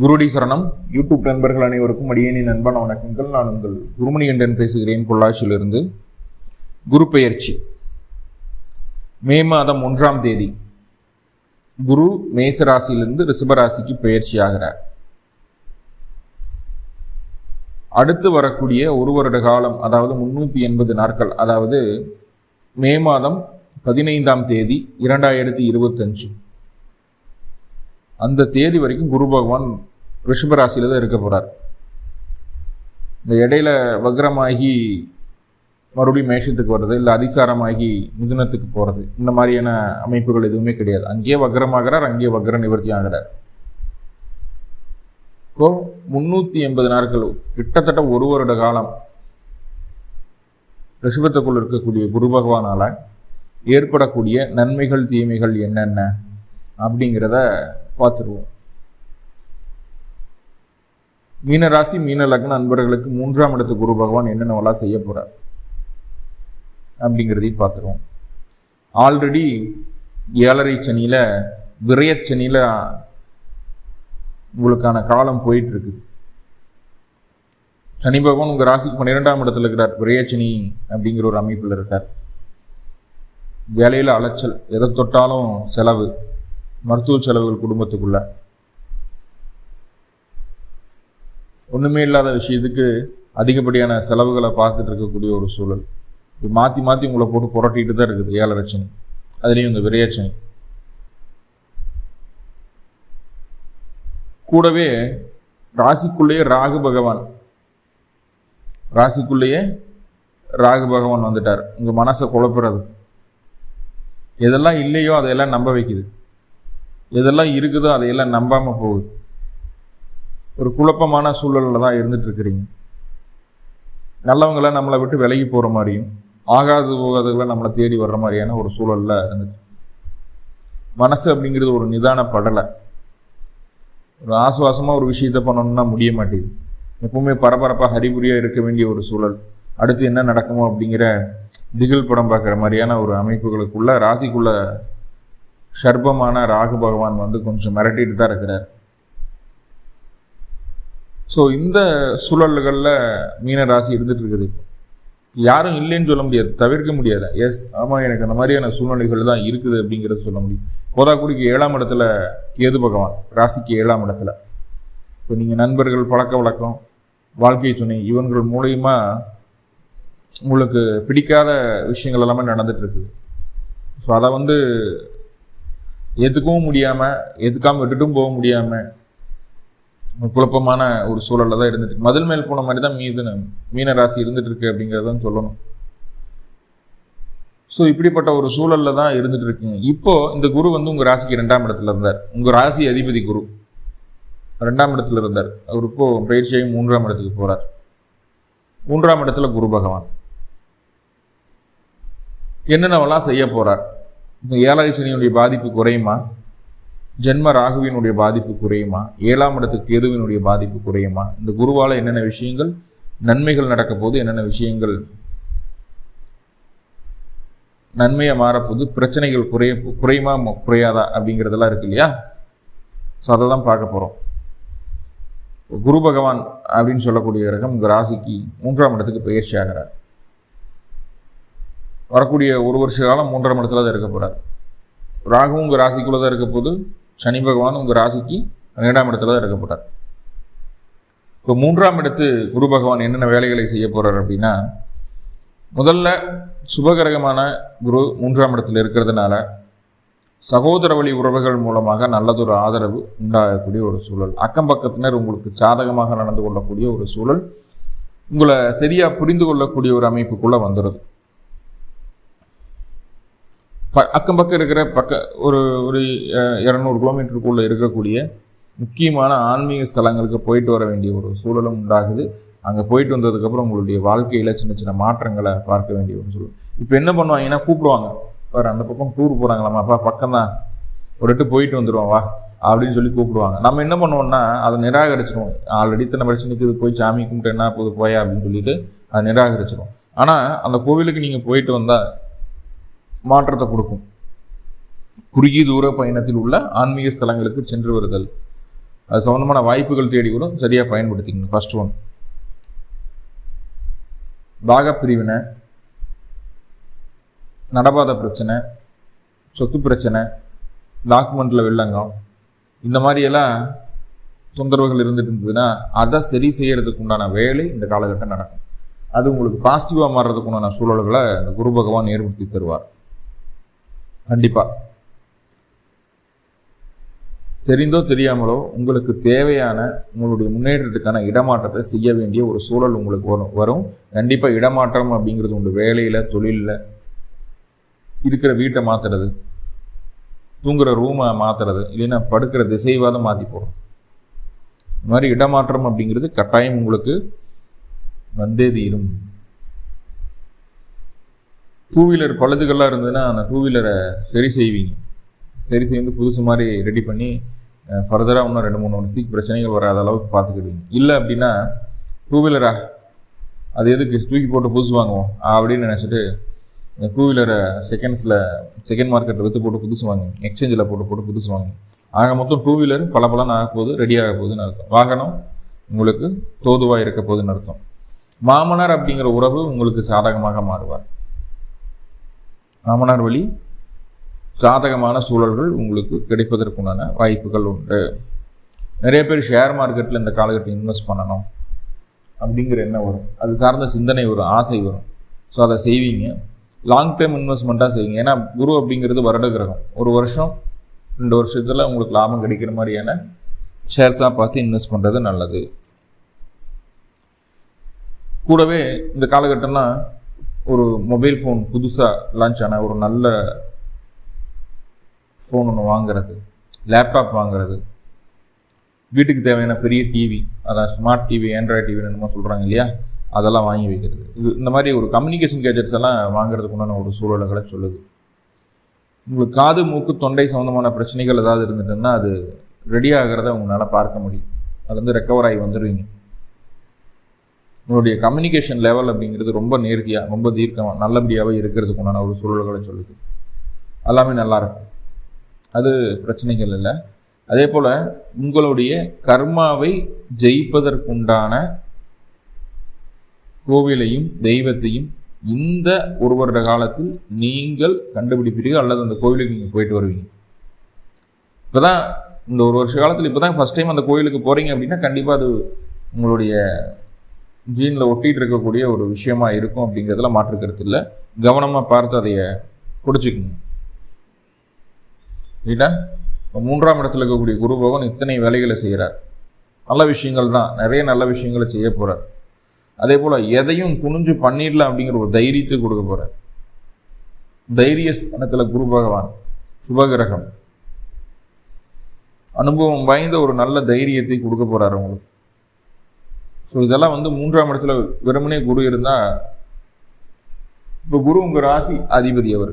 குருடி சரணம் யூடியூப் நண்பர்கள் அனைவருக்கும் அடியேனின் நண்பன் வணக்கங்கள். நான் உங்கள் குருமணி என்றன் பேசுகிறேன். பொள்ளாச்சியிலிருந்து குரு பெயர்ச்சி. மே மாதம் ஒன்றாம் தேதி குரு மேசராசியிலிருந்து ரிஷபராசிக்கு பெயர்ச்சி ஆகிறார். அடுத்து வரக்கூடிய ஒரு வருட காலம் அதாவது முன்னூற்றி எண்பது நாட்கள் அதாவது மே மாதம் பதினைந்தாம் தேதி இரண்டாயிரத்தி இருபத்தஞ்சு. அந்த தேதி வரைக்கும் குரு பகவான் ரிஷபராசியில் தான் இருக்க போகிறார் இந்த இடையில வக்ரமாகி மறுபடியும் மேஷத்துக்கு வர்றது இல்லை அதிசாரமாகி மிதுனத்துக்கு போகிறது இந்த மாதிரியான அமைப்புகள் எதுவுமே கிடையாது. அங்கேயே வக்ரமாகிறார் அங்கேயே வக்ர நிவர்த்தி ஆகிறார். இப்போ முந்நூற்றி எண்பது நாட்கள் கிட்டத்தட்ட ஒரு வருட காலம் ரிஷபத்துக்குள் இருக்கக்கூடிய குரு பகவானால் ஏற்படக்கூடிய நன்மைகள் தீமைகள் என்னென்ன அப்படிங்கிறத பார்த்துருவோம். மீனராசி மீன லக்ன அன்பர்களுக்கு மூன்றாம் இடத்து குரு பகவான் என்னென்னவெல்லாம் செய்ய போகிறார் அப்படிங்கிறதையும் பார்த்துருவோம். ஆல்ரெடி ஏழரை சனியில் விரயச்சனியில் உங்களுக்கான காலம் போயிட்டு இருக்குது சனி பகவான் உங்கள் ராசிக்கு பன்னிரெண்டாம் இடத்துல இருக்கிறார். விரயச்சனி அப்படிங்கிற ஒரு அமைப்பில் இருக்கார். வேலையில் அலைச்சல் எதை தொட்டாலும் செலவு மருத்துவ செலவுகள் குடும்பத்துக்குள்ளே. ஒன்றுமே இல்லாத விஷயத்துக்கு அதிகப்படியான செலவுகளை பார்த்துட்டு இருக்கக்கூடிய ஒரு சூழல். இது மாற்றி மாற்றி உங்களை போட்டு புரட்டிகிட்டு தான் இருக்குது ஏழரை சனி அதுலேயும் இந்த விரையச்சனி. கூடவே ராசிக்குள்ளேயே ராகு பகவான். ராசிக்குள்ளேயே ராகு பகவான் வந்துட்டார். உங்கள் மனசை குழப்புறது எதெல்லாம் இல்லையோ அதையெல்லாம் நம்ப வைக்குது. எதெல்லாம் இருக்குதோ அதையெல்லாம் நம்பாமல் போகுது. ஒரு குழப்பமான சூழலில் தான் இருந்துகிட்ருக்கிறீங்க நல்லவங்களாம் நம்மளை விட்டு விலகி போகிற மாதிரியும் ஆகாது போகாதவங்களை நம்மளை தேடி வர்ற மாதிரியான ஒரு சூழலில் இருந்துச்சு மனசு அப்படிங்கிறது ஒரு நிதான படலை ஒரு ஆசுவாசமாக ஒரு விஷயத்தை பண்ணணும்னா முடிய மாட்டேங்குது. எப்பவுமே பரபரப்பாக ஹரிபுரியாக இருக்க வேண்டிய ஒரு சூழல். அடுத்து என்ன நடக்குமோ அப்படிங்கிற திகில் படம் பார்க்குற மாதிரியான ஒரு அமைப்புகளுக்குள்ள ராசிக்குள்ள சர்பமான ராகு பகவான் வந்து கொஞ்சம் மிரட்டிட்டு தான் இருக்கிறார். ஸோ இந்த சூழல்களில் மீன ராசி இருந்துட்டு இருக்குது யாரும் இல்லைன்னு சொல்ல முடியாது தவிர்க்க முடியாது. எஸ் ஆமாம் எனக்கு அந்த மாதிரியான சூழ்நிலைகள் தான் இருக்குது அப்படிங்கிறத சொல்ல முடியும். போதாக்குடிக்கு ஏழாம் இடத்துல கேது பகவான் ராசிக்கு ஏழாம் இடத்துல. இப்போ நீங்கள் நண்பர்கள் பழக்க வழக்கம் வாழ்க்கை துணை இவன்கள் மூலயமா உங்களுக்கு பிடிக்காத விஷயங்கள் எல்லாமே நடந்துட்டு இருக்குது ஸோ அதை வந்து எதுக்கவும் முடியாமல் எதுக்காமல் விட்டுட்டும் போக முடியாமல் குழப்பமான ஒரு சூழலில் தான் இருந்துட்டு மதில் மேல் போன மாதிரி தான் மீது மீன ராசி இருந்துட்டு இருக்கு அப்படிங்கிறதான் சொல்லணும். ஸோ இப்படிப்பட்ட ஒரு சூழலில் தான் இருந்துட்டு இருக்குங்க இப்போ இந்த குரு வந்து உங்கள் ராசிக்கு ரெண்டாம் இடத்துல இருந்தார். உங்கள் ராசி அதிபதி குரு ரெண்டாம் இடத்துல இருந்தார். அவர் இப்போ பயிற்சியாகி மூன்றாம் இடத்துக்கு போகிறார் மூன்றாம் இடத்துல குரு பகவான். என்னென்னவெல்லாம் செய்ய போகிறார் இந்த ஏழரை சனியுடைய பாதிப்பு குறையுமா? ஜென்ம ராகுவினுடைய பாதிப்பு குறையுமா? ஏழாம் இடத்து கேதுவினுடைய பாதிப்பு குறையுமா? இந்த குருவால் என்னென்ன விஷயங்கள் நன்மைகள் நடக்க போது என்னென்ன விஷயங்கள் நன்மையை மாறப்போது பிரச்சனைகள் குறைய குறையுமா குறையாதா அப்படிங்கிறதெல்லாம் இருக்கு இல்லையா? ஸோ அதை தான் பார்க்க போகிறோம் குரு பகவான் அப்படின்னு சொல்லக்கூடிய கிரகம் உங்கள் ராசிக்கு மூன்றாம் இடத்துக்கு பயிற்சி ஆகிறார். வரக்கூடிய ஒரு வருஷ காலம் மூன்றாம் இடத்துல தான் இருக்க போகிறார் ராகுவும் உங்கள் ராசிக்குள்ளே தான் இருக்க போது சனி பகவான் உங்கள் ராசிக்கு பன்னிரெண்டாம் இடத்துல தான் இருக்கப்பட்டார் இப்போ மூன்றாம் இடத்து குரு பகவான் என்னென்ன வேலைகளை செய்ய போகிறார் அப்படின்னா முதல்ல சுபகிரகமான குரு மூன்றாம் இடத்துல இருக்கிறதுனால சகோதர வழி உறவுகள் மூலமாக நல்லதொரு ஆதரவு உண்டாகக்கூடிய ஒரு சூழல். அக்கம் பக்கத்தினர் உங்களுக்கு சாதகமாக நடந்து கொள்ளக்கூடிய ஒரு சூழல். உங்களை சரியாக புரிந்து கொள்ளக்கூடிய ஒரு அமைப்புக்குள்ளே வந்துடுது ப அக்கம் பக்கம் இருக்கிற பக்க ஒரு ஒரு இரநூறு கிலோமீட்டருக்குள்ளே இருக்கக்கூடிய முக்கியமான ஆன்மீக ஸ்தலங்களுக்கு போயிட்டு வர வேண்டிய ஒரு சூழலும் உண்டாகுது. அங்கே போயிட்டு வந்ததுக்கப்புறம் உங்களுடைய வாழ்க்கையில் சின்ன சின்ன மாற்றங்களை பார்க்க வேண்டிய ஒரு சூழல். இப்போ என்ன பண்ணுவாங்கன்னா கூப்பிடுவாங்க. வேறு அந்த பக்கம் டூர் போகிறாங்களாம்மா அப்பா பக்கம் தான் ஒரு எட்டு போயிட்டு வந்துடுவோம் வா. அப்படின்னு சொல்லி கூப்பிடுவாங்க. நம்ம என்ன பண்ணுவோம்னா அதை நிராகரிச்சிருவோம். ஆல்ரெடி இத்தனை பிரச்சனைக்கு இது போய் சாமி கும்பிட்டு என்ன போது போயா? அப்படின்னு சொல்லிட்டு அதை நிராகரிச்சிருவோம். ஆனால் அந்த கோவிலுக்கு நீங்கள் போயிட்டு வந்தால் மாற்றத்தை கொடுக்கும். குறுகிய தூர பயணத்தில் உள்ள ஆன்மீக ஸ்தலங்களுக்கு சென்று வருதல். அது சம்மந்தமான வாய்ப்புகள் தேடி கூட சரியாக பயன்படுத்திக்கணும் ஃபர்ஸ்ட் ஒன் பாகப்பிரிவினை நடபாத பிரச்சனை சொத்து பிரச்சனை டாக்குமெண்ட்டில் வெள்ளங்கம் இந்த மாதிரியெல்லாம் தொந்தரவுகள் இருந்துட்டு இருந்ததுன்னா அதை சரி செய்யறதுக்கு உண்டான வேலை இந்த காலகட்டம் நடக்கும். அது உங்களுக்கு பாசிட்டிவாக மாறுறதுக்கு உண்டான சூழல்களை அந்த குரு பகவான் ஏற்படுத்தி தருவார். கண்டிப்பாக தெரிந்தோ தெரியாமலோ உங்களுக்கு தேவையான உங்களுடைய முன்னேற்றத்துக்கான இடமாற்றத்தை செய்ய வேண்டிய ஒரு சூழல் உங்களுக்கு வரும் வரும். கண்டிப்பாக இடமாற்றம் அப்படிங்கிறது உண்டு. வேலையில் தொழிலில் இருக்கிற வீட்டை மாற்றுறது தூங்குகிற ரூமை மாற்றுறது இல்லைன்னா படுக்கிற திசைவாதம் மாற்றி போகிறோம் இந்த மாதிரி இடமாற்றம் அப்படிங்கிறது கட்டாயம் உங்களுக்கு வந்தே தீரும். டூ வீலர் பழுதுகள்லாம் இருந்ததுன்னா அந்த டூ வீலரை சரி செய்வீங்க. சரி செய்து புதுசு மாதிரி ரெடி பண்ணி ஃபர்தராக இன்னும் ரெண்டு மூணு சீக் பிரச்சனைகள் வராத அளவுக்கு பார்த்துக்கிடுவீங்க. இல்லை அப்படின்னா டூ வீலரா அது எதுக்கு? தூக்கி போட்டு புதுசு வாங்குவோம் அப்படின்னு நினச்சிட்டு டூ வீலரை செகண்ட்ஸில் செகண்ட் மார்க்கெட்டில் விற்று போட்டு புதுசு வாங்க எக்ஸ்சேஞ்சில் போட்டு போட்டு புதுசு வாங்க ஆக மொத்தம் டூ வீலர் பல பலன் ஆக போகுது ரெடி ஆக போகுதுன்னு அர்த்தம். வாகனம் உங்களுக்கு தோதுவாக இருக்க போகுதுன்னு அர்த்தம். மாமனார் அப்படிங்கிற உறவு உங்களுக்கு சாதகமாக மாறுவார். மாமனார் வழி சாதகமான சூழல்கள் உங்களுக்கு கிடைப்பதற்குண்டான வாய்ப்புகள் உண்டு. நிறைய பேர் ஷேர் மார்க்கெட்டில் இந்த காலகட்டம் இன்வெஸ்ட் பண்ணணும் அப்படிங்கிற எண்ணம் வரும். அது சார்ந்த சிந்தனை வரும் ஆசை வரும். ஸோ அதை செய்வீங்க. லாங் டைம் இன்வெஸ்ட்மெண்ட்டாக செய்வீங்க ஏன்னா குரு அப்படிங்கிறது வருட கிரகம். ஒரு வருஷம் ரெண்டு வருஷத்தில் உங்களுக்கு லாபம் கிடைக்கிற மாதிரியான ஷேர்ஸாக பார்த்து இன்வெஸ்ட் பண்ணுறது நல்லது. கூடவே இந்த காலகட்டம்லாம் ஒரு மொபைல் ஃபோன் புதுசாக லான்ச் ஆன ஒரு நல்ல ஃபோன் ஒன்று வாங்குறது. லேப்டாப் வாங்குறது. வீட்டுக்கு தேவையான பெரிய டிவி அதான் ஸ்மார்ட் டிவி ஆண்ட்ராய்ட் டிவி என்னமோ சொல்கிறாங்க இல்லையா? அதெல்லாம் வாங்கி வைக்கிறது. இது இந்த மாதிரி ஒரு கம்யூனிகேஷன் கேஜெட்ஸ் எல்லாம் வாங்குறதுக்கு உண்டான ஒரு சூழல்களை சொல்லுது. உங்களுக்கு காது மூக்கு தொண்டை சம்மந்தமான பிரச்சனைகள் ஏதாவது இருந்துட்டுன்னா அது ரெடி ஆகிறத உங்களால் பார்க்க முடியும். அது வந்து ரெக்கவர் ஆகி வந்துடுவீங்க உங்களுடைய கம்யூனிகேஷன் லெவல் அப்படிங்கிறது ரொம்ப நேர்த்தியாக ரொம்ப தீர்க்கமாக நல்லபடியாகவே இருக்கிறதுக்கு உண்டான ஒரு சூழல்களை சொல்லுது. எல்லாமே நல்லாயிருக்கும் அது பிரச்சனைகள் இல்லை. அதே போல் உங்களுடைய கர்மாவை ஜெயிப்பதற்குண்டான கோவிலையும் தெய்வத்தையும் இந்த ஒரு வருட காலத்தில் நீங்கள் கண்டுபிடிப்பீர்கள் அல்லது அந்த கோவிலுக்கு நீங்கள் போயிட்டு வருவீங்க. இப்போ தான் இந்த ஒரு வருஷ காலத்தில் இப்போ தான் ஃபஸ்ட் டைம் அந்த கோயிலுக்கு போகிறீங்க அப்படின்னா கண்டிப்பாக அது உங்களுடைய ஜீனில் ஒட்டிகிட்டு இருக்கக்கூடிய ஒரு விஷயமா இருக்கும் அப்படிங்கிறதுல மாற்றுக்கிறது இல்லை. கவனமாக பார்த்து அதைய பிடிச்சிக்கணும். இல்லைன்னா இப்போ மூன்றாம் இடத்துல இருக்கக்கூடிய குரு பகவான் இத்தனை வேலைகளை செய்கிறார் நல்ல விஷயங்கள் தான். நிறைய நல்ல விஷயங்களை செய்ய போகிறார் அதே போல் எதையும் துணிஞ்சு பண்ணிடலாம் அப்படிங்கிற ஒரு தைரியத்தை கொடுக்க போகிறார் தைரிய ஸ்தானத்தில் குரு பகவான் சுபகிரகம். அனுபவம் வாய்ந்த ஒரு நல்ல தைரியத்தை கொடுக்க போகிறார் உங்களுக்கு ஸோ இதெல்லாம் வந்து மூன்றாம் இடத்துல வெறுமனே குரு இருந்தால் இப்போ குரு உங்கள் ராசி அதிபதி அவர்.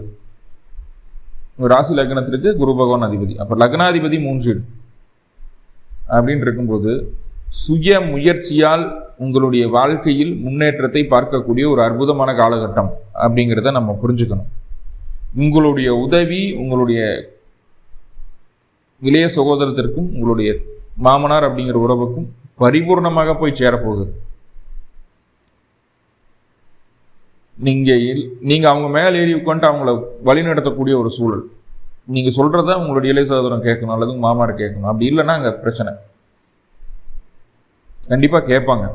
உங்கள் ராசி லக்னத்திற்கு குரு பகவான் அதிபதி. அப்போ லக்னாதிபதி மூன்று அப்படின்னு இருக்கும்போது சுய முயற்சியால் உங்களுடைய வாழ்க்கையில் முன்னேற்றத்தை பார்க்கக்கூடிய ஒரு அற்புதமான காலகட்டம் அப்படிங்கிறத நம்ம புரிஞ்சுக்கணும். உங்களுடைய உதவி உங்களுடைய இளைய சகோதரத்திற்கும் உங்களுடைய மாமனார் அப்படிங்கிற உறவுக்கும் பரிபூர்ணமாக போய் சேரப்போகுது. நீங்கள் நீங்கள் அவங்க மேலே ஏறி உட்காந்துட்டு அவங்கள வழிநடத்தக்கூடிய ஒரு சூழல். நீங்கள் சொல்கிறத உங்களுடைய இளைய சகோதரம் கேட்கணும் அல்லது மாமாரை கேட்கணும். அப்படி இல்லைன்னா அங்கே பிரச்சனை. கண்டிப்பாக கேட்பாங்க.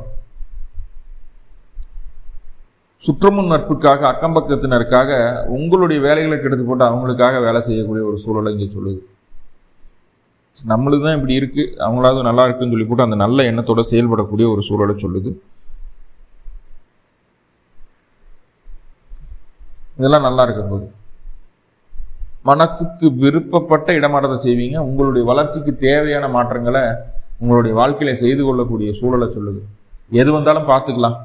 சுற்றமுன் நட்புக்காக அக்கம் பக்கத்தினருக்காக உங்களுடைய வேலைகளை கெடுத்து போட்டு அவங்களுக்காக வேலை செய்யக்கூடிய ஒரு சூழலை இங்கே சொல்லுது. நம்மளுக்கு தான் இப்படி இருக்குது அவங்களாவது நல்லா இருக்குன்னு சொல்லி போட்டு அந்த நல்ல எண்ணத்தோடு செயல்படக்கூடிய ஒரு சூழலை சொல்லுது. இதெல்லாம் நல்லா இருக்கும்போது. மனசுக்கு விருப்பப்பட்ட இடமாற்றத்தை செய்வீங்க. உங்களுடைய வளர்ச்சிக்கு தேவையான மாற்றங்களை உங்களுடைய வாழ்க்கையில செய்து கொள்ளக்கூடிய சூழலை சொல்லுது. எது வந்தாலும் பார்த்துக்கலாம்.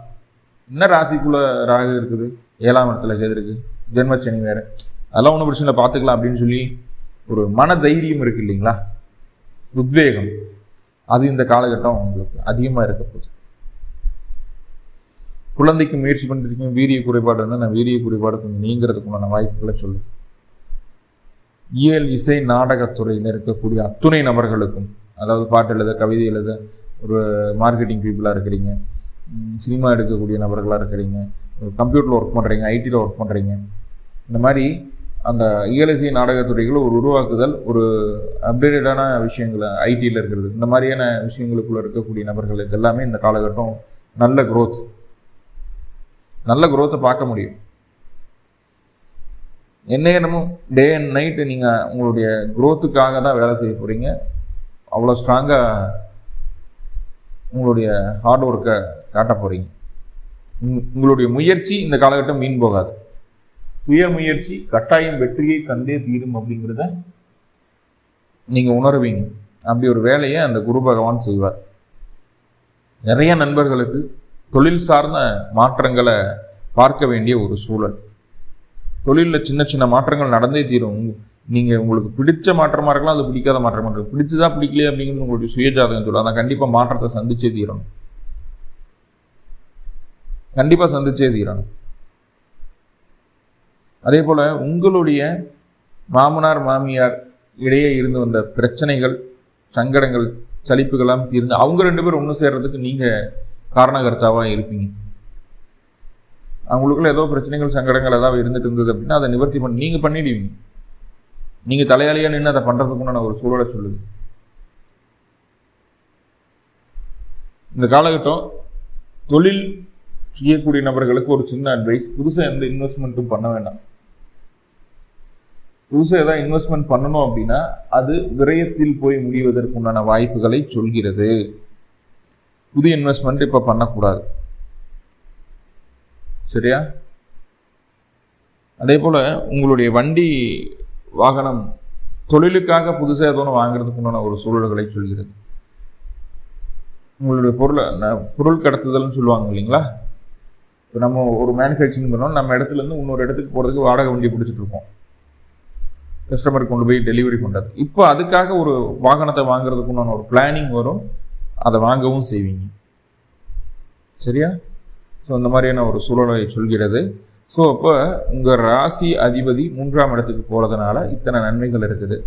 என்ன ராசிக்குள்ள ராகு இருக்குது? ஏழாம் இடத்துல எது இருக்கு. ஜென்மச்சனி வேற. அதெல்லாம் ஒன்றும் பிரச்சனை இல்லை. பார்த்துக்கலாம் அப்படின்னு சொல்லி ஒரு மன தைரியம் இருக்கு இல்லைங்களா? உத்வேகம். அது இந்த காலகட்டம் உங்களுக்கு அதிகமாக இருக்க போகுது. குழந்தைக்கு முயற்சி பண்ணிருக்கீங்க வீரிய குறைபாடு இருந்தால் நான் வீரிய குறைபாடு கொஞ்சம் நீங்கிறதுக்குண்டான வாய்ப்புகளை சொல்லு இயல் இசை நாடகத்துறையில் இருக்கக்கூடிய அத்துணை நபர்களுக்கும் அதாவது பாட்டு எழுத கவிதை எழுத ஒரு மார்க்கெட்டிங் பீப்புளாக இருக்கிறீங்க சினிமா எடுக்கக்கூடிய நபர்களாக இருக்கிறீங்க கம்ப்யூட்டரில் ஒர்க் பண்ணுறீங்க ஐடியில் ஒர்க் பண்ணுறீங்க இந்த மாதிரி அந்த இயலிசை நாடகத்துறைகளை ஒரு உருவாக்குதல் ஒரு அப்டேட்டடான விஷயங்களை ஐடியில் இருக்கிறது. இந்த மாதிரியான விஷயங்களுக்குள்ளே இருக்கக்கூடிய நபர்களுக்கு எல்லாமே இந்த காலகட்டம் நல்ல growth. நல்ல க்ரோத்தை பார்க்க முடியும். எந்நேரமும் டே அண்ட் நைட்டு நீங்கள் உங்களுடைய குரோத்துக்காக தான் வேலை செய்ய போகிறீங்க அவ்வளோ ஸ்ட்ராங்காக உங்களுடைய ஹார்ட் ஒர்க்கை காட்ட போகிறீங்க உங்களுடைய முயற்சி இந்த காலகட்டம் மீன் போகாது. சுய முயற்சி கட்டாயம் வெற்றியை தந்தே தீரும் அப்படிங்கிறத நீங்கள் உணர்வீங்க. அப்படி ஒரு வேலையை அந்த குரு பகவான் செய்வார். நிறைய நண்பர்களுக்கு தொழில் சார்ந்த மாற்றங்களை பார்க்க வேண்டிய ஒரு சூழல். தொழிலில் சின்ன சின்ன மாற்றங்கள் நடந்தே தீரும். நீங்கள் உங்களுக்கு பிடிச்ச மாற்றமாக இருக்கலாம் அது பிடிக்காத மாற்றமாக இருக்கும் பிடிச்சதா பிடிக்கலையே அப்படிங்கிறது உங்களுடைய சுயஜாதகம் சொல்லலாம் அதை கண்டிப்பாக மாற்றத்தை சந்திச்சே தீரணும். கண்டிப்பாக சந்திச்சே தீரணும். அதே போல் உங்களுடைய மாமனார் மாமியார் இடையே இருந்து வந்த பிரச்சனைகள் சங்கடங்கள் சலிப்புகள்லாம் தீர்ந்து அவங்க ரெண்டு பேரும் ஒன்று சேர்றதுக்கு நீங்கள் காரணகர்த்தாவாக இருப்பீங்க. அவங்களுக்குள்ள ஏதோ பிரச்சனைகள் சங்கடங்கள் ஏதாவது இருந்துட்டு இருந்தது அப்படின்னா அதை நிவர்த்தி பண்ணி நீங்கள் பண்ணிடுவீங்க. நீங்கள் தலையாளியாக நின்று அதை பண்ணுறதுக்குண்டான ஒரு சூழலை சொல்லுது. இந்த காலகட்டம் தொழில் செய்யக்கூடிய நபர்களுக்கு ஒரு சின்ன அட்வைஸ் புதுசாக எந்த இன்வெஸ்ட்மெண்ட்டும் பண்ண வேண்டாம். புதுசாக ஏதாவது இன்வெஸ்ட்மெண்ட் பண்ணணும் அப்படின்னா அது விரயத்தில் போய் முடிவதற்குண்டான வாய்ப்புகளை சொல்கிறது. புதிய இன்வெஸ்ட்மெண்ட் இப்போ பண்ணக்கூடாது. சரியா? அதே போல் உங்களுடைய வண்டி வாகனம் தொழிலுக்காக புதுசாக ஏதோ ஒன்று வாங்குறதுக்கு உண்டான ஒரு சூழல்களை சொல்கிறது. உங்களுடைய பொருளை ந- பொருள் கடத்துதல்னு சொல்லுவாங்க இல்லைங்களா? இப்போ நம்ம ஒரு மேனுஃபேக்சரிங் பண்ணோம் நம்ம இடத்துலேருந்து இன்னொரு இடத்துக்கு போகிறதுக்கு வாடகை வண்டி பிடிச்சிட்டு இருப்போம் கஸ்டமருக்கு கொண்டு போய் டெலிவரி பண்ணுறது இப்போ அதுக்காக ஒரு வாகனத்தை வாங்குறதுக்கு உண்டான ஒரு பிளானிங் வரும். அதை வாங்கவும் செய்வீங்க. சரியா? ஸோ அந்த மாதிரியான ஒரு சூழலை சொல்கிறது. ஸோ அப்போ உங்கள் ராசி அதிபதி மூன்றாம் இடத்துக்கு போகிறதுனால இத்தனை நன்மைகள் இருக்குது.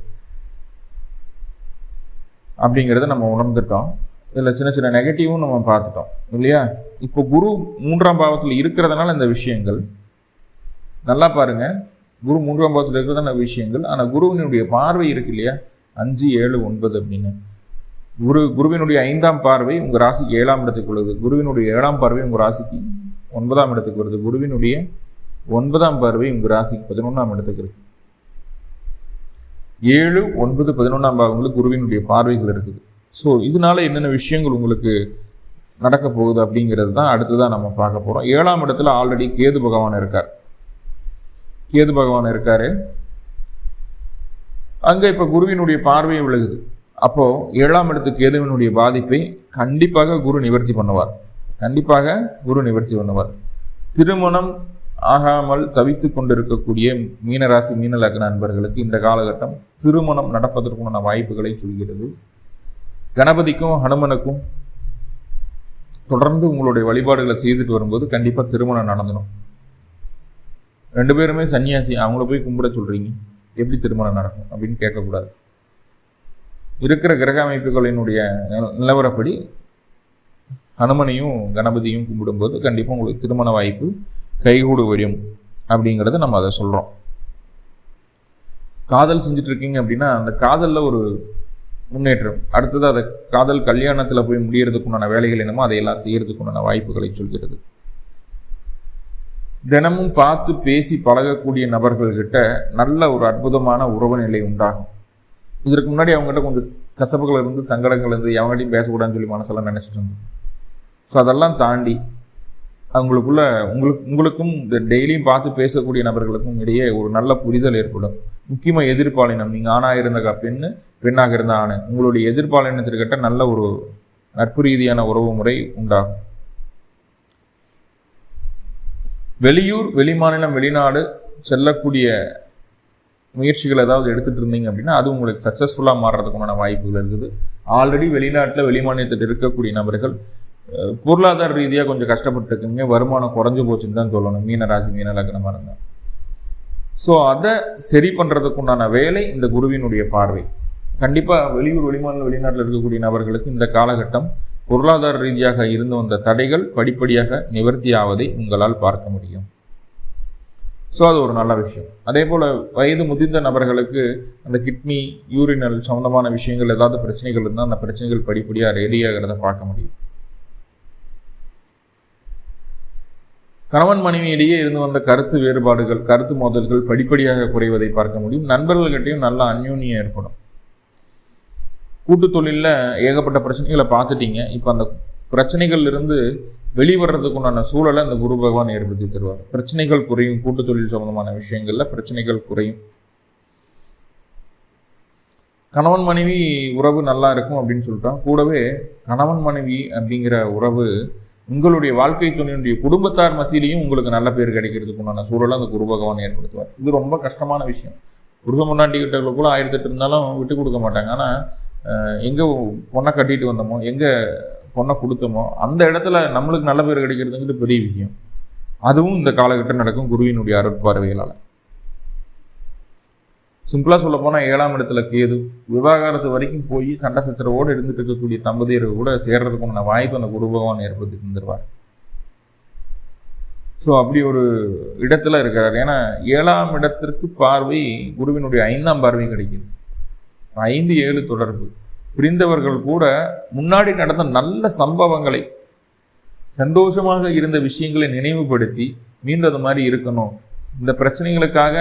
அப்படிங்கிறத நம்ம உணர்ந்துட்டோம். இதில் சின்ன சின்ன நெகட்டிவும் நம்ம பார்த்துட்டோம் இல்லையா? இப்போ குரு மூன்றாம் பாவத்தில் இருக்கிறதுனால இந்த விஷயங்கள் நல்லா பாருங்க. குரு மூன்றாம் பாவத்தில் இருக்கிறதான விஷயங்கள் ஆனால் குருவினுடைய பார்வை இருக்கு இல்லையா? அஞ்சு ஏழு ஒன்பது அப்படின்னு. குரு குருவினுடைய ஐந்தாம் பார்வை உங்கள் ராசிக்கு ஏழாம் இடத்துக்கு உள்ளது குருவினுடைய ஏழாம் பார்வை உங்கள் ராசிக்கு ஒன்பதாம் இடத்துக்கு வருது. குருவினுடைய ஒன்பதாம் பார்வை உங்கள் ராசிக்கு பதினொன்றாம் இடத்துக்கு இருக்குது ஏழு ஒன்பது பதினொன்றாம் பாவங்களுக்கு குருவினுடைய பார்வைகள் இருக்குது. ஸோ இதனால என்னென்ன விஷயங்கள் உங்களுக்கு நடக்க போகுது அப்படிங்கிறது தான் அடுத்ததான் நம்ம பார்க்க போகிறோம் ஏழாம் இடத்துல ஆல்ரெடி கேது பகவான் இருக்கார். கேது பகவான் இருக்கார். அங்கே இப்போ குருவினுடைய பார்வை விலகுது அப்போது ஏழாம் இடத்து கேதுவினுடைய பாதிப்பை கண்டிப்பாக குரு நிவர்த்தி பண்ணுவார். கண்டிப்பாக குரு நிவர்த்தி பண்ணுவார். திருமணம் ஆகாமல் தவித்து கொண்டிருக்கக்கூடிய மீனராசி மீன லக்ன நண்பர்களுக்கு இந்த காலகட்டம் திருமணம் நடப்பதற்குண்டான வாய்ப்புகளை சொல்கிறது. கணபதிக்கும் ஹனுமனுக்கும் தொடர்ந்து உங்களுடைய வழிபாடுகளை செய்துட்டு வரும்போது கண்டிப்பாக திருமணம் நடந்துடும் ரெண்டு பேருமே சன்னியாசி அவங்கள போய் கும்பிட சொல்கிறீங்க எப்படி திருமணம் நடக்கும் அப்படின்னு கேட்கக்கூடாது. இருக்கிற கிரக அமைப்புகளினுடைய நில- நிலவரப்படி ஹனுமனையும் கணபதியும் கும்பிடும்போது கண்டிப்பாக உங்களுக்கு திருமண வாய்ப்பு கைகூடு வரும் அப்படிங்கிறத நம்ம அதை சொல்கிறோம் காதல் செஞ்சுட்டு இருக்கீங்க அப்படின்னா அந்த காதலில் ஒரு முன்னேற்றம். அடுத்தது அதை காதல் கல்யாணத்தில் போய் முடியறதுக்குண்டான வேலைகள் என்னமோ அதையெல்லாம் செய்யறதுக்குண்டான வாய்ப்புகளை சொல்கிறது. தினமும் பார்த்து பேசி பழகக்கூடிய நபர்கள்கிட்ட நல்ல ஒரு அற்புதமான உறவு நிலை உண்டாகும். இதற்கு முன்னாடி அவங்ககிட்ட கொஞ்சம் கசப்புகள் இருந்து சங்கடங்கள் இருந்து எவங்ககிட்டையும் பேசக்கூடாதுன்னு சொல்லி மனசெல்லாம் நினச்சிட்டு இருந்தது. ஸோ அதெல்லாம் தாண்டி அவங்களுக்குள்ள உங்களுக்கு உங்களுக்கும் இந்த டெய்லியும் பார்த்து பேசக்கூடிய நபர்களுக்கும் இடையே ஒரு நல்ல புரிதல் ஏற்படும். முக்கியமாக எதிர்பாலினம். நீங்கள் ஆணாக இருந்த பெண்ணு பெண்ணாக இருந்த ஆண். உங்களுடைய எதிர்பாலினத்திற்கிட்ட நல்ல ஒரு நட்பு ரீதியான உறவு முறை உண்டாகும். வெளியூர் வெளிமாநிலம் வெளிநாடு செல்லக்கூடிய முயற்சிகள் ஏதாவது எடுத்துட்டு இருந்தீங்க அப்படின்னா அது உங்களுக்கு சக்ஸஸ்ஃபுல்லாக மாறுறதுக்குமான வாய்ப்புகள் இருக்குது. ஆல்ரெடி வெளிநாட்டில் வெளிமாநிலத்தில் இருக்கக்கூடிய நபர்கள் பொருளாதார ரீதியாக கொஞ்சம் கஷ்டப்பட்டுருக்குங்க. வருமானம் குறைஞ்சு போச்சுன்னு தான் சொல்லணும். மீன ராசி மீன லக்னமாக இருந்தால் ஸோ அதை சரி பண்ணுறதுக்குண்டான வேலை இந்த குருவினுடைய பார்வை. கண்டிப்பாக வெளியூர் வெளிமாநில வெளிநாட்டில் இருக்கக்கூடிய நபர்களுக்கு இந்த காலகட்டம் பொருளாதார ரீதியாக இருந்து வந்த தடைகள் படிப்படியாக நிவர்த்தி ஆவதை உங்களால் பார்க்க முடியும். ஸோ அது ஒரு நல்ல விஷயம். அதே போல் வயது முதிர்ந்த நபர்களுக்கு அந்த கிட்னி யூரினல் சம்மந்தமான விஷயங்கள் ஏதாவது பிரச்சனைகள் இருந்தால் அந்த பிரச்சனைகள் படிப்படியாக ரெடியாகிறத பார்க்க முடியும். கணவன் மனைவியிடையே இருந்து வந்த கருத்து வேறுபாடுகள் கருத்து மோதல்கள் படிப்படியாக குறைவதை பார்க்க முடியும். நண்பர்கள்கிட்டையும் நல்ல அந்யோன்யம் ஏற்படும். கூட்டு தொழிலில் ஏகப்பட்ட பிரச்சனைகளை பார்த்துட்டீங்க. இப்போ அந்த பிரச்சனைகள் இருந்து வெளிவரதுக்குண்டான சூழலை அந்த குரு பகவான் ஏற்படுத்தி தருவார். பிரச்சனைகள் குறையும் கூட்டு தொழில் சம்பந்தமான விஷயங்களில் பிரச்சனைகள் குறையும். கணவன் மனைவி உறவு நல்லா இருக்கும் அப்படின்னு சொல்லிட்டோம் கூடவே கணவன் மனைவி அப்படிங்கிற உறவு உங்களுடைய வாழ்க்கை துணையுடைய குடும்பத்தார் மத்தியிலையும் உங்களுக்கு நல்ல பேர் கிடைக்கிறதுக்குண்டான சூழலை அந்த குரு பகவான் ஏற்படுத்துவார். இது ரொம்ப கஷ்டமான விஷயம். குருக முன்னாடி கூட ஆயிரத்தி எட்டு இருந்தாலும் விட்டு கொடுக்க மாட்டாங்க. ஆனால் எங்கே பொண்ணை கட்டிட்டு வந்தோமோ எங்கே பொண்ணை கொடுத்தோமோ அந்த இடத்துல நம்மளுக்கு நல்ல பேர் கிடைக்கிறதுங்கிறது பெரிய விஷயம். அதுவும் இந்த காலகட்டம் நடக்கும் குருவினுடைய அருட்பார்வைகளால். சிம்பிளாக சொல்ல போனால் ஏழாம் இடத்துல கேது விவாகரத்து வரைக்கும் போய் சண்டை சச்சரவோடு இருந்துட்டு இருக்கக்கூடிய தம்பதியர்கள் கூட சேர்றதுக்குண்டான வாய்ப்பு அந்த குரு பகவான் ஏற்படுத்தி தந்துடுவார் ஸோ அப்படி ஒரு இடத்துல இருக்கிறார். ஏன்னா ஏழாம் இடத்திற்கு பார்வை குருவினுடைய ஐந்தாம் பார்வை கிடைக்குது. ஐந்து ஏழு தொடர்பு. புரிந்தவர்கள் கூட முன்னாடி நடந்த நல்ல சம்பவங்களை சந்தோஷமாக இருந்த விஷயங்களை நினைவுபடுத்தி மீண்டும் அது மாதிரி இருக்கணும். இந்த பிரச்சனைகளுக்காக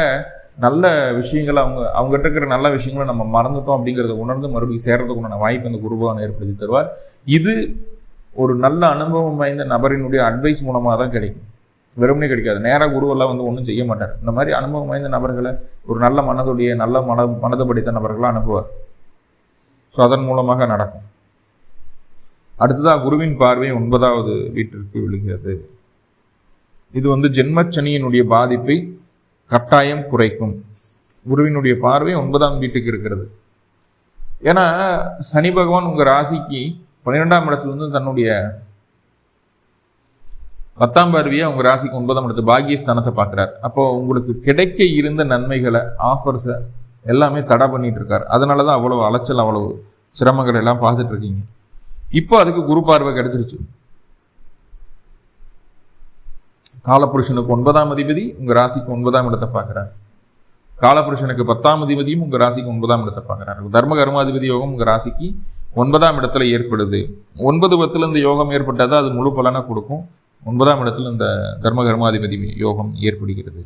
நல்ல விஷயங்களை அவங்க அவங்ககிட்ட இருக்கிற நல்ல விஷயங்களை நம்ம மறந்துட்டோம் அப்படிங்கிறத உணர்ந்து மறுபடியும் சேர்றதுக்குண்டான வாய்ப்பு அந்த குருபகவான் ஏற்படுத்தி தருவார். இது ஒரு நல்ல அனுபவம் வாய்ந்த நபரினுடைய அட்வைஸ் மூலமாக தான் கிடைக்கும். வெறுமனே கிடைக்காது. நேராக குருவெல்லாம் வந்து ஒன்றும் செய்ய மாட்டார். இந்த மாதிரி அனுபவம் வாய்ந்த நபர்களை ஒரு நல்ல மனதுடைய நல்ல மன மனதை படித்த நபர்களாக அனுப்புவார். ஸோ அதன் மூலமாக நடக்கும். அடுத்ததாக குருவின் பார்வை ஒன்பதாவது வீட்டிற்கு விழுகிறது. இது வந்து ஜென்மச்சனியினுடைய பாதிப்பை கட்டாயம் குறைக்கும். குருவினுடைய பார்வை ஒன்பதாம் வீட்டுக்கு இருக்கிறது. ஏன்னா சனி பகவான் உங்கள் ராசிக்கு பன்னிரெண்டாம் இடத்துலேருந்து தன்னுடைய பத்தாம் பார்வையை உங்கள் ராசிக்கு ஒன்பதாம் இடத்து பாகியஸ்தானத்தை பார்க்குறாரு. அப்போ உங்களுக்கு கிடைக்க இருந்த நன்மைகளை ஆஃபர்ஸை எல்லாமே தடை பண்ணிட்டு இருக்காரு. அதனால தான் அவ்வளோ அலைச்சல் அவ்வளவு சிரமங்கள் எல்லாம் பார்த்துட்டு இருக்கீங்க. இப்போ அதுக்கு குரு பார்வை கிடைச்சிருச்சு. காலபுருஷனுக்கு ஒன்பதாம் அதிபதி உங்கள் ராசிக்கு ஒன்பதாம் இடத்தை பார்க்குறாரு. காலபுருஷனுக்கு பத்தாம் அதிபதியும் உங்கள் ராசிக்கு ஒன்பதாம் இடத்தை பார்க்குறாரு. தர்ம கர்மாதிபதி யோகம் உங்கள் ராசிக்கு ஒன்பதாம் இடத்துல ஏற்படுது. ஒன்பது பத்தில் இந்த யோகம் ஏற்பட்டால் தான் அது முழு பலனை கொடுக்கும். ஒன்பதாம் இடத்துல இந்த தர்ம கர்மாதிபதி யோகம் ஏற்படுகிறது.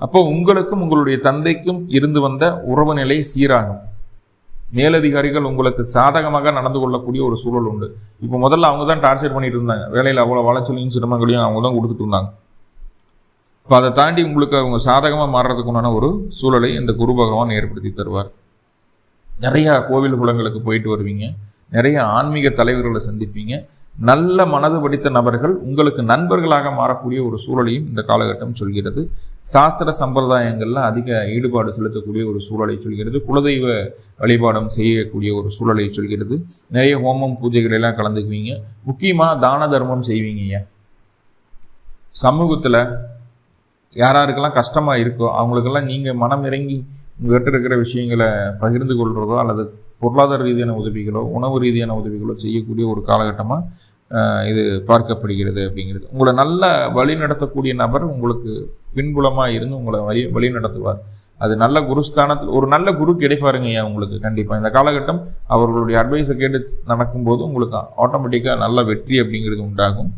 அப்போ உங்களுக்கும் உங்களுடைய தந்தைக்கும் இருந்து வந்த உறவு நிலை சீராகும். மேலதிகாரிகள் உங்களுக்கு சாதகமாக நடந்து கொள்ளக்கூடிய ஒரு சூழல் உண்டு. இப்போ முதல்ல அவங்க தான் டார்ச்சர் பண்ணிட்டு இருந்தாங்க. வேலையில் அவ்வளோ வளச்சலையும் சிரமங்களையும் அவங்க தான் கொடுத்துட்டு இருந்தாங்க. இப்போ அதை தாண்டி உங்களுக்கு அவங்க சாதகமாக மாறுறதுக்குண்டான ஒரு சூழலை இந்த குரு பகவான் ஏற்படுத்தி தருவார். நிறையா கோவில் குளங்களுக்கு போயிட்டு வருவீங்க. நிறைய ஆன்மீக தலைவர்களை சந்திப்பீங்க. நல்ல மனது படித்த நபர்கள் உங்களுக்கு நண்பர்களாக மாறக்கூடிய ஒரு சூழலையும் இந்த காலகட்டம் சொல்கிறது. சாஸ்திர சம்பிரதாயங்களில் அதிக ஈடுபாடு செலுத்தக்கூடிய ஒரு சூழலை சொல்கிறது குலதெய்வ வழிபாடம் செய்யக்கூடிய ஒரு சூழலை சொல்கிறது. நிறைய ஹோமம் பூஜைகள் எல்லாம் கலந்துக்குவீங்க. முக்கியமாக தான தர்மம் செய்வீங்க சமூகத்தில் யாராருக்கெல்லாம் கஷ்டமாக இருக்கோ அவங்களுக்கெல்லாம் நீங்கள் மனம் இறங்கி உங்கள்கிட்ட இருக்கிற விஷயங்களை பகிர்ந்து கொள்கிறதோ அல்லது பொருளாதார ரீதியான உதவிகளோ உணவு ரீதியான உதவிகளோ செய்யக்கூடிய ஒரு காலகட்டமாக இது பார்க்கப்படுகிறது அப்படிங்கிறது. உங்களை நல்ல வழி நடத்தக்கூடிய நபர் உங்களுக்கு பின்புலமாக இருந்து உங்களை வழி வழி நடத்துவார். அது நல்ல குருஸ்தானத்தில் ஒரு நல்ல குரு கிடைப்பாருங்க ஐயா உங்களுக்கு கண்டிப்பாக இந்த காலகட்டம் அவர்களுடைய அட்வைஸை கேட்டு நடக்கும்போது உங்களுக்கு ஆட்டோமேட்டிக்காக நல்ல வெற்றி அப்படிங்கிறது உண்டாகும்.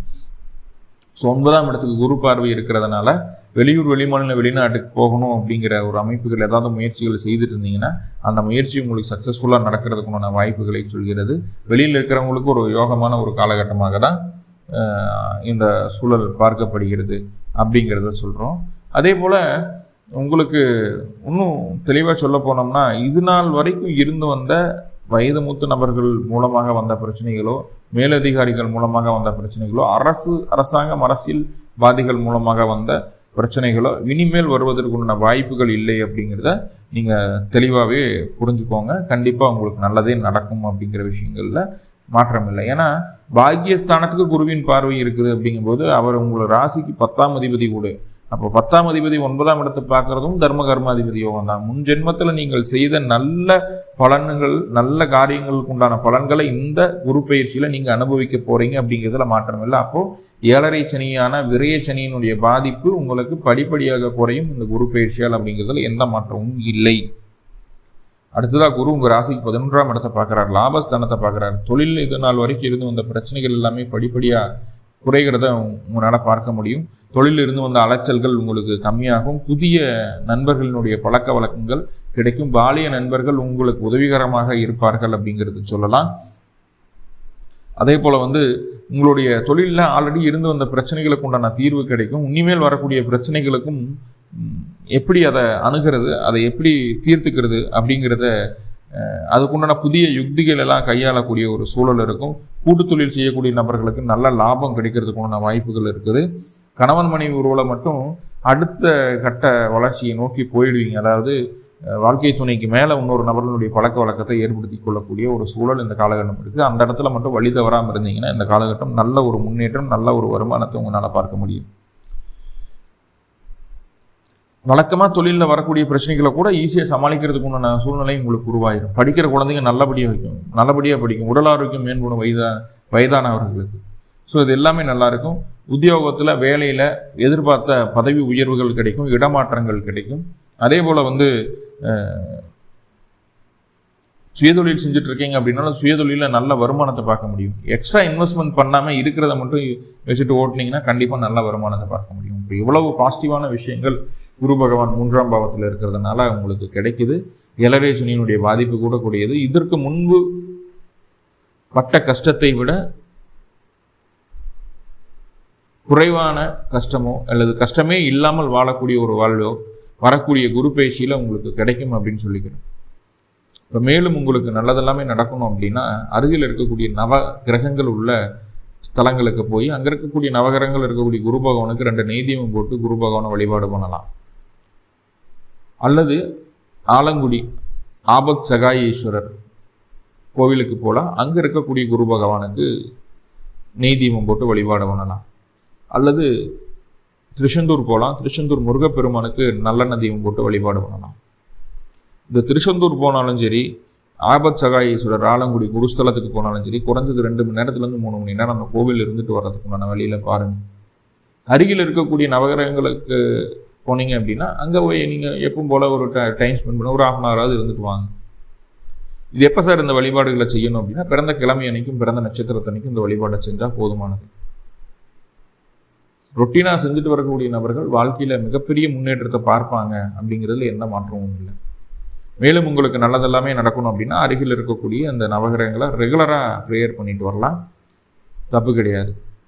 ஸோ ஒன்பதாம் இடத்துக்கு குரு பார்வை இருக்கிறதுனால வெளியூர் வெளிமாநில வெளிநாட்டுக்கு போகணும் அப்படிங்கிற ஒரு அமைப்புகள் ஏதாவது முயற்சிகள் செய்துட்டு இருந்தீங்கன்னா அந்த முயற்சி உங்களுக்கு சக்ஸஸ்ஃபுல்லாக நடக்கிறதுக்குண்டான வாய்ப்புகளை சொல்கிறது. வெளியில் இருக்கிறவங்களுக்கு ஒரு யோகமான ஒரு காலகட்டமாக தான் இந்த சூழல் பார்க்கப்படுகிறது அப்படிங்கிறத சொல்கிறோம் அதே போல் உங்களுக்கு இன்னும் தெளிவாக சொல்ல போனோம்னா இது நாள் வரைக்கும் இருந்து வந்த வயது மூத்த நபர்கள் மூலமாக வந்த பிரச்சனைகளோ மேலதிகாரிகள் மூலமாக வந்த பிரச்சனைகளோ அரசு அரசாங்கம் அரசியல்வாதிகள் மூலமாக வந்த பிரச்சனைகளோ இனிமேல் வருவதற்குண்டான வாய்ப்புகள் இல்லை அப்படிங்கிறத நீங்கள் தெளிவாகவே புரிஞ்சுக்கோங்க. கண்டிப்பாக உங்களுக்கு நல்லதே நடக்கும் அப்படிங்கிற விஷயங்களில் மாற்றம் இல்லை ஏன்னா பாக்கியஸ்தானத்துக்கு குருவின் பார்வை இருக்குது அப்படிங்கும்போது அவர் உங்களை ராசிக்கு பத்தாம் அதிபதி கூட அப்போ பத்தாம் அதிபதி ஒன்பதாம் இடத்தை பார்க்குறதும் தர்ம கர்மாதிபதி யோகம் தான். முன் ஜென்மத்தில் நீங்கள் செய்த நல்ல பலன்கள் நல்ல காரியங்களுக்கு உண்டான பலன்களை இந்த குரு பயிற்சியில் நீங்கள் அனுபவிக்க போகிறீங்க அப்படிங்கிறதுல மாற்றம் இல்லை. அப்போது ஏழரை சனியான விரைய சனியினுடைய பாதிப்பு உங்களுக்கு படிப்படியாக குறையும் இந்த குரு பயிற்சியால் அப்படிங்கிறதுல எந்த மாற்றமும் இல்லை. அடுத்ததாக குரு உங்கள் ராசிக்கு பதினொன்றாம் இடத்தை பார்க்குறாரு. லாபஸ்தானத்தை பார்க்குறார். தொழில் இது நாள் வரைக்கும் இருந்து வந்த பிரச்சனைகள் எல்லாமே படிப்படியாக குறைகிறத உங்களால் பார்க்க முடியும். தொழிலிருந்து வந்த அலைச்சல்கள் உங்களுக்கு கம்மியாகும். புதிய நண்பர்களினுடைய பழக்க வழக்கங்கள் கிடைக்கும். பாலிய நண்பர்கள் உங்களுக்கு உதவிகரமாக இருப்பார்கள் அப்படிங்கிறது சொல்லலாம். அதே போல் வந்து உங்களுடைய தொழிலில் ஆல்ரெடி இருந்து வந்த பிரச்சனைகளுக்கு உண்டான தீர்வு கிடைக்கும். இனிமேல் வரக்கூடிய பிரச்சனைகளுக்கும் எப்படி அதை அணுகிறது அதை எப்படி தீர்த்துக்கிறது அப்படிங்கிறத அதுக்குண்டான புதிய யுக்திகள் எல்லாம் கையாளக்கூடிய ஒரு சூழல் இருக்கும். கூட்டு தொழில் செய்யக்கூடிய நபர்களுக்கு நல்ல லாபம் கிடைக்கிறதுக்குண்டான வாய்ப்புகள் இருக்குது. கணவன் மனைவி உறவில் மட்டும் அடுத்த கட்ட வளர்ச்சியை நோக்கி போயிடுவீங்க. அதாவது வாழ்க்கை துணைக்கு மேலே இன்னொரு நபர்களுடைய பழக்க வழக்கத்தை ஏற்படுத்தி கொள்ளக்கூடிய ஒரு சூழல் இந்த காலகட்டம் இருக்குது அந்த இடத்துல மட்டும் வழி தவறாமல் இருந்தீங்கன்னா இந்த காலகட்டம் நல்ல ஒரு முன்னேற்றம் நல்ல ஒரு வருமானத்தை உங்களால் பார்க்க முடியும். வழக்கமாக தொழிலில் வரக்கூடிய பிரச்சனைகளை கூட ஈஸியாக சமாளிக்கிறதுக்கு உண்டான சூழ்நிலை உங்களுக்கு உருவாயிரும். படிக்கிற குழந்தைங்க நல்லபடியாக வைக்கும். நல்லபடியாக படிக்கும். உடல் ஆரோக்கியம் மேம்படும் வயதா வயதானவர்களுக்கு. ஸோ இது எல்லாமே நல்லாயிருக்கும் உத்தியோகத்தில் வேலையில் எதிர்பார்த்த பதவி உயர்வுகள் கிடைக்கும். இடமாற்றங்கள் கிடைக்கும். அதே போல் வந்து சுயதொழில் செஞ்சுட்டு இருக்கீங்க அப்படின்னாலும் சுயதொழிலில் நல்ல வருமானத்தை பார்க்க முடியும். எக்ஸ்ட்ரா இன்வெஸ்ட்மெண்ட் பண்ணாமல் இருக்கிறத மட்டும் வச்சுட்டு ஓட்டுனீங்கன்னா கண்டிப்பாக நல்ல வருமானத்தை பார்க்க முடியும். இப்போ இவ்வளவு பாசிட்டிவான விஷயங்கள் குரு பகவான் மூன்றாம் பாவத்தில் இருக்கிறதுனால உங்களுக்கு கிடைக்குது. இளவே சனியினுடைய பாதிப்பு கூட கூடியது. இதற்கு முன்பு பட்ட கஷ்டத்தை விட குறைவான கஷ்டமோ அல்லது கஷ்டமே இல்லாமல் வாழக்கூடிய ஒரு வாழ்வோ வரக்கூடிய குரு பயிற்சியில் உங்களுக்கு கிடைக்கும் அப்படின்னு சொல்லிக்கிறேன் இப்போ மேலும் உங்களுக்கு நல்லதெல்லாமே நடக்கணும் அப்படின்னா அருகில் இருக்கக்கூடிய நவ கிரகங்கள் உள்ள ஸ்தலங்களுக்கு போய் அங்கே இருக்கக்கூடிய நவகிரகங்கள் இருக்கக்கூடிய குரு பகவானுக்கு ரெண்டு நெய்தீபம் போட்டு குரு பகவானை வழிபாடு பண்ணலாம். அல்லது ஆலங்குடி ஆபத் சகாயேஸ்வரர் கோவிலுக்கு போகலாம் அங்கே இருக்கக்கூடிய குரு பகவானுக்கு நெய் தீபம் போட்டு வழிபாடு பண்ணலாம். அல்லது திருச்செந்தூர் போகலாம் திருச்செந்தூர் முருகப்பெருமானுக்கு நல்லெண்ணெய் தீபம் போட்டு வழிபாடு பண்ணலாம். இந்த திருச்செந்தூர் போனாலும் சரி ஆபத் சகாயேஸ்வரர் ஆலங்குடி குருஸ்தலத்துக்கு போனாலும் சரி குறைஞ்சது ரெண்டு மணி நேரத்துலேருந்து மூணு மணி நேரம் அந்த கோவில் இருந்துட்டு வர்றதுக்குண்டான வழியில் பாருங்கள் அருகில் இருக்கக்கூடிய நவகிரகங்களுக்கு போனீங்க அப்படின்னா அங்கே போய் நீங்கள் எப்பவும் போல் ஒரு டைம் ஸ்பெண்ட் பண்ண ஒரு ஆஃப் அன் ஹவராவது இருந்துட்டு வாங்க. இது எப்போ சார் இந்த வழிபாடுகளை செய்யணும் அப்படின்னா பிறந்த கிழமை அன்னைக்கும் பிறந்த நட்சத்திரத்தன்னைக்கும் இந்த வழிபாடை செஞ்சால் போதுமானது. ரொட்டீனாக செஞ்சுட்டு வரக்கூடிய நபர்கள் வாழ்க்கையில் மிகப்பெரிய முன்னேற்றத்தை பார்ப்பாங்க அப்படிங்கிறதுல எந்த மாற்றமும் இல்லை. மேலும் உங்களுக்கு நல்லதெல்லாமே நடக்கணும் அப்படின்னா அருகில் இருக்கக்கூடிய அந்த நவகிரகங்களை ரெகுலராக ப்ரேயர் பண்ணிட்டு வரலாம். தப்பு கிடையாது.